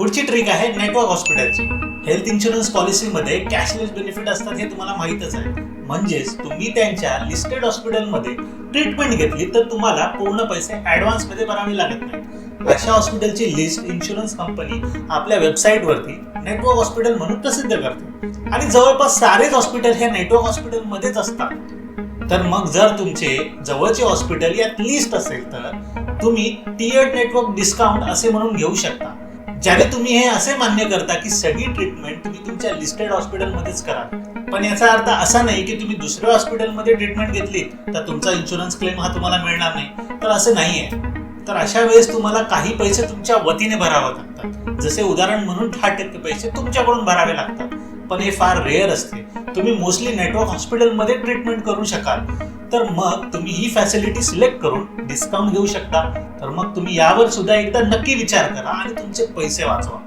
पुढची ट्रिक आहे नेटवर्क हॉस्पिटलची हेल्थ इन्शुरन्स पॉलिसीमध्ये कॅशलेस बेनिफिट असतात हे तुम्हाला माहीतच आहे. म्हणजेच तुम्ही त्यांच्या लिस्टेड हॉस्पिटलमध्ये ट्रीटमेंट घेतली तर तुम्हाला पूर्ण पैसे ऍडव्हान्समध्ये भरावे लागत नाही. अशा हॉस्पिटलची लिस्ट इन्शुरन्स कंपनी आपल्या वेबसाईटवरती नेटवर्क हॉस्पिटल म्हणून प्रसिद्ध करते. आणि जवळपास सारेच हॉस्पिटल हे नेटवर्क हॉस्पिटलमध्येच असतात. तर मग जर तुमचे जवळचे हॉस्पिटल यात लिस्ट असेल तर तुम्ही टीएड नेटवर्क डिस्काउंट असे म्हणून घेऊ शकता. ज्याने तुम्ही हे असे मान्य करता की सगळी ट्रीटमेंट तुम्ही तुमच्या लिस्टेड हॉस्पिटलमध्येच करा. पण याचा अर्थ असा नाही की तुम्ही दुसऱ्या हॉस्पिटलमध्ये ट्रीटमेंट घेतली तर तुमचा इन्शुरन्स क्लेम हा तुम्हाला मिळणार नाही. तर असं नाही आहे तर अशा वेळेस तुम्हाला काही पैसे तुमच्या वतीने भरावे लागतात. जसे उदाहरण म्हणून दहा टक्के पैसे तुमच्याकडून भरावे लागतात. पण हे फार रेअर असते. तुम्ही मोस्टली नेटवर्क हॉस्पिटलमध्ये ट्रीटमेंट करू शकाल. तर मग तुम्ही ही फॅसिलिटी सिलेक्ट करून डिस्काउंट घेऊ शकता. तर मग तुम्ही यावर सुद्धा एकदा नक्की विचार करा आणि तुमचे पैसे वाचवा.